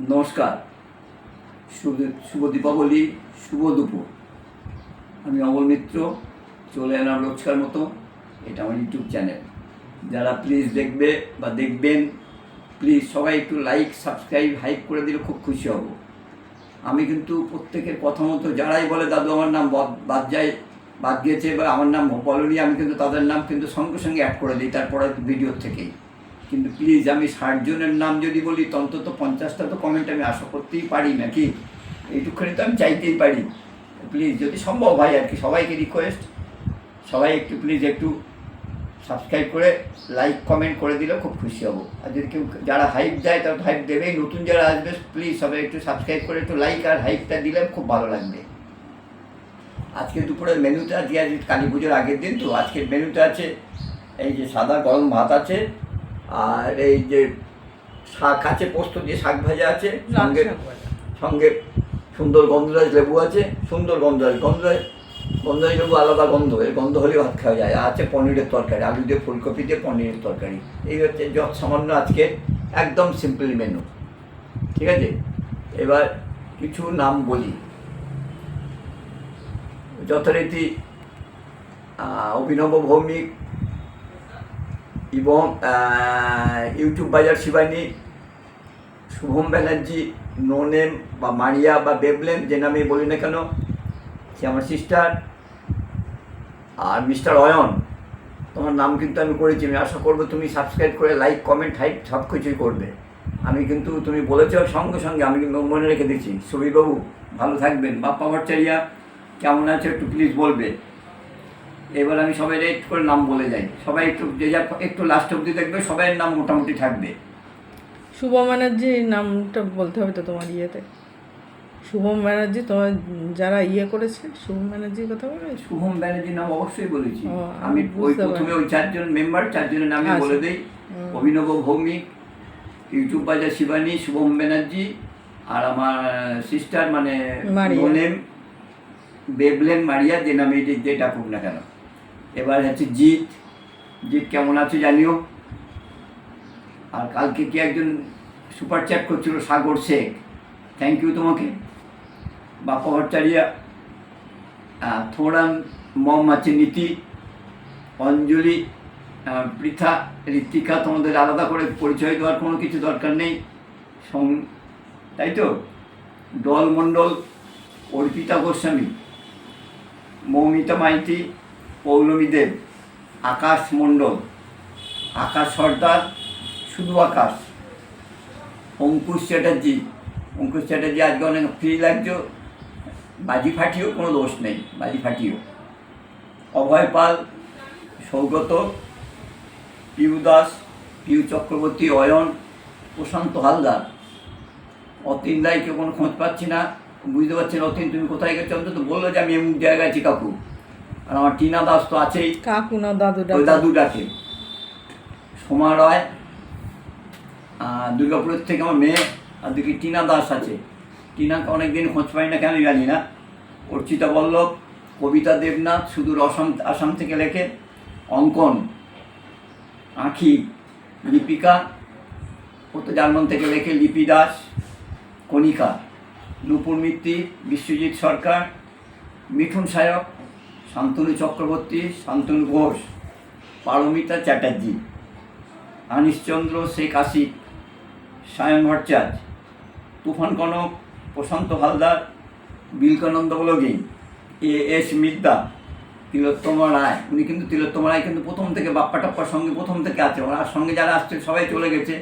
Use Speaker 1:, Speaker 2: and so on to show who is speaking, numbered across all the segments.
Speaker 1: নমস্কার। শুভ শুভ দীপাবলি, শুভ দুপুর। আমি অমল মিত্র, চলে এলাম রোজকার মতো। এটা আমার ইউটিউব চ্যানেল। যারা প্লিজ দেখবে বা দেখবেন প্লিজ সবাই একটু লাইক সাবস্ক্রাইব হাইক করে দিলে খুব খুশি হব। আমি কিন্তু প্রত্যেকের কথা মতো যারাই বলে, দাদু আমার নাম বাদ- বাদ যায়, বাদ গিয়েছে বা আমার নাম বলনি, আমি কিন্তু তাদের নাম কিন্তু সঙ্গে সঙ্গে অ্যাড করে দিই, তারপরে ভিডিও থেকেই। কিন্তু প্লিজ আমি ষাট জনের নাম যদি বলি অন্তত পঞ্চাশটা তো কমেন্ট আমি আশা করতেই পারি নাকি? এইটুকুখানি তো আমি চাইতেই পারি। প্লিজ যদি সম্ভব হয় আর কি, সবাইকে রিকোয়েস্ট সবাই একটু প্লিজ একটু সাবস্ক্রাইব করে লাইক কমেন্ট করে দিলে খুব খুশি হব। আর যদি কেউ, যারা হাইপ দেয়, তারা হাইপ দেবেই। নতুন যারা আসবে প্লিজ সবাই একটু সাবস্ক্রাইব করে, একটু লাইক আর হাইপটা দিলে খুব ভালো লাগবে। আজকে দুপুরের মেনুতে আজকে আজ কালী পুজোর আগের দিন তো, আজকের মেনুতে আছে এই যে সাদা গরম ভাত আছে। আর এই যে শাক আছে পোস্ত দিয়ে শাক ভাজা আছে সঙ্গে সঙ্গে সুন্দর গন্ধরাজ লেবু আছে সুন্দর গন্ধরাজ। গন্ধরাজ গন্ধরাজ লেবু আলাদা গন্ধ এর গন্ধ হলেও ভাত খাওয়া যায়। আর আছে পনিরের তরকারি আলু দিয়ে ফুলকপি দিয়ে পনিরের তরকারি। এই হচ্ছে যত সামান্য আজকে একদম সিম্পল মেনু ঠিক আছে? এবার কিছু নাম বলি। যথারীতি অভিনব ভৌমিক এবং ইউটিউব বাজার শিবানী, শুভম ব্যানার্জি, নোনেম বা মারিয়া বা বেবলেন যে নামে বলি না কেন, সে আমার সিস্টার আর মিস্টার অয়ন। তোমার নাম কিন্তু আমি করেছি, আমি আশা করব তুমি সাবস্ক্রাইব করে লাইক কমেন্ট হাইপ সব কিছুই করবে। আমি কিন্তু, তুমি বলেছ সঙ্গে সঙ্গে, আমি কিন্তু মনে রেখে দিচ্ছি। ছবিবাবু ভালো থাকবেন। বাপ্পা ভট্টাচারিয়া, কেমন আছে একটু প্লিজ বলবে। এবার আমি সবাই রেট করে নাম বলে যাই। সবাই একটু যে যা একটু লাস্ট অবধি দেখবে সবাইয়ের নাম মোটামুটি থাকবে।
Speaker 2: শুভম ব্যানার্জির নামটা বলতে হবে তো তোমার ইয়েতে। শুভম ব্যানার্জি তোমার যারা ইয়ে করেছে শুভম ব্যানার্জির কথা বলে
Speaker 1: শুভম ব্যানার্জির নাম অবশ্যই বলেছি। আমি ওই প্রথমে ওই চারজন মেম্বার চারজনের নামে
Speaker 2: আচ্ছা।
Speaker 1: বলে দেই অভিনব ভৌমিক ইউটিউব বাজার শিবানী শুভম ব্যানার্জি আর আমার সিস্টার মানে। নোনেম বেবলেন মারিয়া যে নামে যে যে ডাকুক না কেন। এবার হচ্ছে জিৎ। জিৎ কেমন আছে জানিও? আর কালকে কি একজন সুপার চ্যাট করছিল সাগর শেখ। থ্যাংক ইউ তোমাকে। বাপ্পা ভট্টাচারিয়া আহ, থোড়ান মম আছে নীতি অঞ্জলি পৃথা ঋত্বিকা তোমাদের আলাদা করে পরিচয় দেওয়ার কোনো কিছু দরকার নেই। সং তাই তো? দল মণ্ডল অর্পিতা গোস্বামী মৌমিতা মাইতি পৌলমী দেব আকাশ মণ্ডল, আকাশ সর্দার, শুধু আকাশ। অঙ্কুশ চ্যাটার্জি অঙ্কুশ চ্যাটার্জি আজকে অনেক ফ্রি লাগছে, বাজি ফাটিয়েও কোনো দোষ নেই, বাজি ফাটিয়েও অভয় পাল, সৌগত, পিউ দাস, পিউ চক্রবর্তী, অয়ন, প্রশান্ত হালদার। অতীন রায়কে কোনো খোঁজ পাচ্ছি না, বুঝতে পারছি না, অতীন তুমি কোথায় গেছো? অন্তত বলল যে আমি এমন জায়গায় আছি কাকু। আর আমার টিনা দাস তো আছেই।
Speaker 2: কাকু না দাদুটা
Speaker 1: ওই দাদু ডাকে। সোমা রয় দুর্গাপুরের থেকে আমার মেয়ে আর দুটি টিনা দাস আছে। টিনাকে অনেকদিন খোঁজ পাই না কেন জানি না। অর্চিতা বল্লভ কবিতা দেবনাথ সুদূর অসম আসাম থেকে লেখে অঙ্কন আঁখি লিপিকা ও তো জার্মান থেকে লেখে লিপি দাস কণিকা নূপুর মিত্তি বিশ্বজিৎ সরকার মিঠুন সায়ক শান্তনু চক্রবর্তী, শান্তনু ঘোষ, পারমিতা চ্যাটার্জি, আনিশচন্দ্র শেখ আসিফ সায়ন ভট্টাচার্য, তুফান কনক, প্রশান্ত হালদার বিলকানন্দ বলগি, এ এস মিদ্দা, তিলোত্তমা রায়। উনি কিন্তু তিলোত্তমা রায় কিন্তু প্রথম থেকে বাপ্পা টাপ্পার সঙ্গে প্রথম থেকে আছে। ওনার সঙ্গে যারা আসছে সবাই চলে গেছে।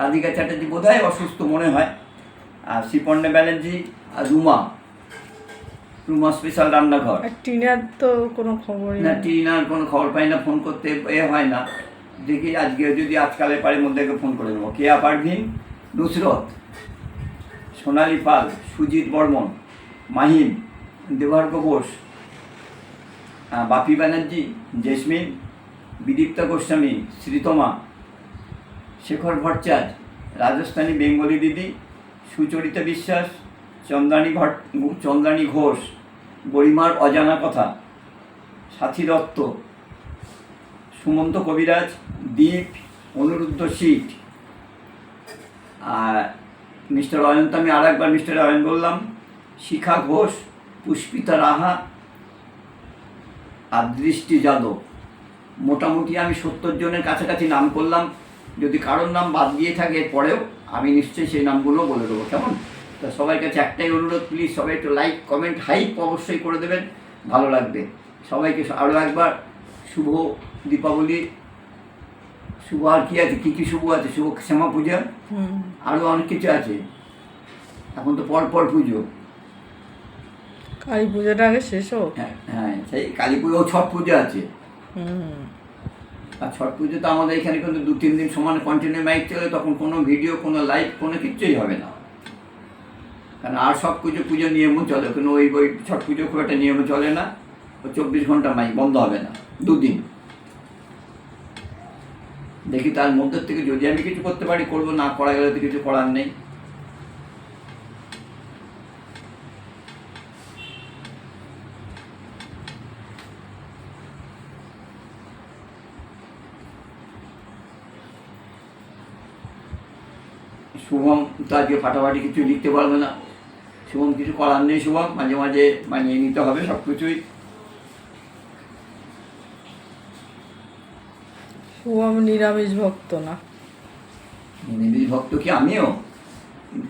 Speaker 1: রাধিকা চ্যাটার্জি বোধহয় অসুস্থ মনে হয়। আর শ্রীপর্ণে ব্যানার্জি আর রুমা। রুমা স্পেশাল রান্নাঘর।
Speaker 2: টিনার তো কোনো খবরই
Speaker 1: না টিনার কোনো খবর পাই না ফোন করতে এ হয় না। দেখি আজকে যদি আজকালের পারের মধ্যে ফোন করে দেবো কেয়া পারভিন? নুসরত সোনালী পাল সুজিত বর্মন মাহিম দেবার্গ বোস বাপি ব্যানার্জি জেসমিন বিদীপ্তা গোস্বামী শ্রীতমা শেখর ভট্টাচার্য রাজস্থানী বেঙ্গলি দিদি সুচরিতা বিশ্বাস চন্দ্রানী ভট্ট চন্দ্রানী ঘোষ গরিমার অজানা কথা, সাথী দত্ত, সুমন্ত কবিরাজ, দীপ, অনুরুদ্ধ শীত। আর মিস্টার অয়ন্ত, আমি আর একবার মিস্টার অয়ন বললাম, শিখা ঘোষ, পুষ্পিতা রাহা, আর দৃষ্টি যাদব। মোটামুটি আমি সত্তর জনের কাছাকাছি নাম করলাম। যদি কারোর নাম বাদ দিয়ে থাকে পরেও আমি নিশ্চয়ই সেই নামগুলো বলে দেবো। কেমন? তো সবার কাছে একটাই অনুরোধ প্লিজ সবাই একটু লাইক কমেন্ট হাইপ অবশ্যই করে দেবেন ভালো লাগবে। সবাইকে আরও একবার শুভ দীপাবলি। শুভ আর কি আছে? কী কী শুভ আছে? শুভ শ্যামা পূজা?
Speaker 2: হুম।
Speaker 1: আরও অনেক কিছু আছে। এখন তো পর পর পুজো।
Speaker 2: কালী পুজোটা আগে শেষ হোক।
Speaker 1: হ্যাঁ হ্যাঁ সেই কালী পুজো ছট পুজো আছে। আর ছট পুজো তো আমাদের এখানে কিন্তু দু তিন দিন সমান কন্টিনিউ মাইক চলে তখন কোনো ভিডিও কোনো লাইভ কোনো কিচ্ছুই হবে না। কারণ আর সব পুজো পুজো নিয়মও চলে কিন্তু ওই ওই ছট পুজো খুব একটা নিয়মে চলে না। চব্বিশ ঘণ্টা মাইক বন্ধ হবে না, দুদিন। দেখি তার মধ্যে থেকে যদি আমি কিছু করতে পারি, করব, না করা গেলে তো কিছু করার নেই। শুভম তো আজকে ফাটাফাটি কিছু লিখতে পারবে না। শুভম কিছু করার নেই শুভম মাঝে মাঝে মানিয়ে নিতে হবে সব কিছুই
Speaker 2: শুভম নিরামিষ ভক্ত না।
Speaker 1: নিরামিষ ভক্ত কি আমিও?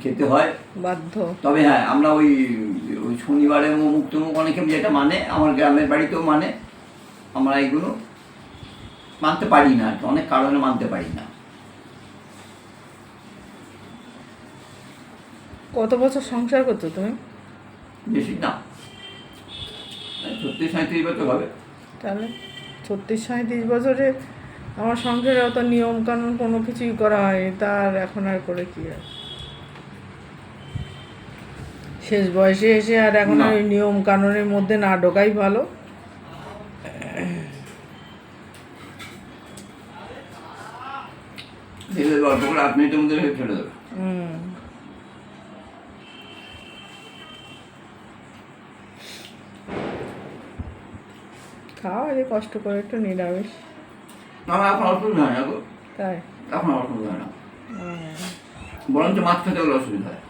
Speaker 1: খেতে হয়।
Speaker 2: বাধ্য।
Speaker 1: তবে হ্যাঁ আমরা ওই ওই শনিবারে মুখ টুমুক অনেকে যেটা মানে আমার গ্রামের বাড়িতেও মানে। আমরা এগুলো মানতে পারি না আর অনেক কারণে মানতে পারি না।
Speaker 2: কত বছর সংসার করছ তুমি?
Speaker 1: বেশি না। সত্যি সাঁত্রিশ বছর হবে।
Speaker 2: তাহলে ছত্রিশ সাঁত্রিশ বছরে আমার সংসারে অত নিয়ম কানুন কোনো কিছুই করা হয়নি তার এখন আর করে কি আর? শেষ বয়সে এসে আর এখন ওই নিয়ম কানুনের মধ্যে না ঢোকাই ভালো?
Speaker 1: করে আট মধ্যে ছেড়ে দেবে।
Speaker 2: হুম। খাও এই কষ্ট করে একটু নিরামিষ।
Speaker 1: আমার এখন অসুবিধা হয় না গো।
Speaker 2: তাই?
Speaker 1: এখন অল্প অসুবিধা হয় না। বরঞ্চ মাছ খেতে গেলে অসুবিধা হয়।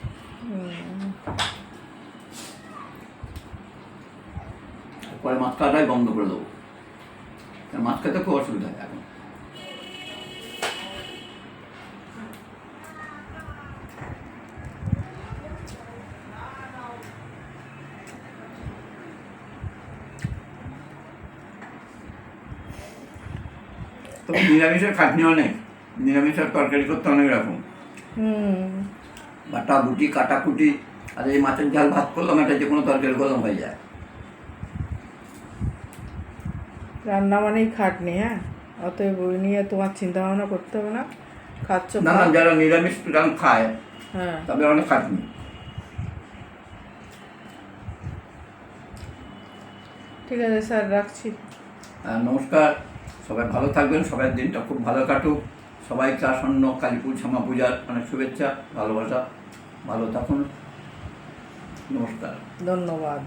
Speaker 1: পরে মাছ খাওয়াটাই বন্ধ করে দেবো। মাছ খেতে খুব অসুবিধা হয় এখন। নিরামিষের খাটনি অনেক। নিরামিষের তরকারি করতে অনেক রকম।
Speaker 2: হুম।
Speaker 1: বাটা বুটি কাটাকুটি আর এই মাছের ঝাল ভাত করলাম একটা যে কোনো তরকারি করলাম হয়ে যায়।
Speaker 2: রান্না মানেই খাটনি হ্যাঁ? অতএব ওই নিয়ে তোমার চিন্তা ভাবনা করতে হবে না। খাচ্ছ
Speaker 1: না না যারা নিরামিষ রান খায়
Speaker 2: হ্যাঁ।
Speaker 1: তাদের অনেক খাটনি।
Speaker 2: ঠিক আছে স্যার রাখছি।
Speaker 1: আর নমস্কার। সবাই ভালো থাকবেন, সবাই দিনটা খুব ভালো কাটুক। সবাইকে আসন্ন কালী পুজো শ্যামা পূজার অনেক শুভেচ্ছা, ভালোবাসা, ভালো থাকুন। নমস্কার।
Speaker 2: ধন্যবাদ।